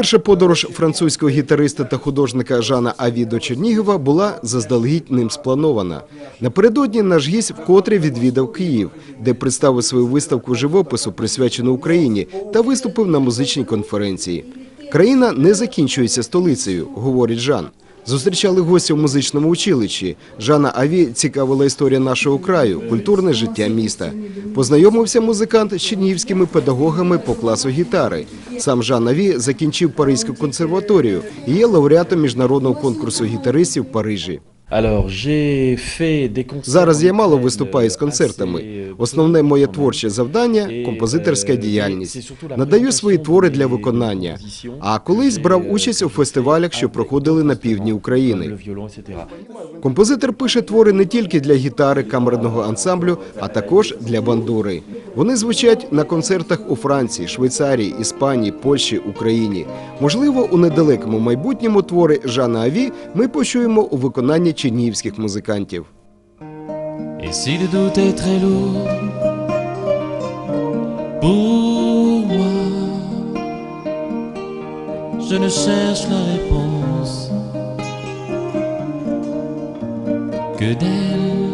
Перша подорож французького гітариста та художника Жана Аві до Чернігова була заздалегідь ним спланована. Напередодні наш гість вкотре відвідав Київ, де представив свою виставку живопису, присвячену Україні, та виступив на музичній конференції. Країна не закінчується столицею, говорить Жан. Зустрічали гостя в музичному училищі. Жана Аві цікавила історія нашого краю, культурне життя міста. Познайомився музикант з чернігівськими педагогами по класу гітари. Сам Жан Аві закінчив Паризьку консерваторію і є лауреатом міжнародного конкурсу гітаристів в Парижі. Зараз я мало виступаю з концертами. Основне моє творче завдання композиторська euh, діяльність. Надаю свої твори для виконання. А колись брав участь у euh, фестивалях, що проходили на півдні України. Композитор пише твори не тільки для гітари камерного ансамблю, а також для бандури. Вони звучать на концертах у Франції, Швейцарії, Іспанії, Польщі, Україні. Можливо, у недалекому майбутньому твори Жана Аві ми почуємо у виконанні чернігівських музикантів. Et si le doute est très lourd pour moi, je ne cherche la réponse que d'elle.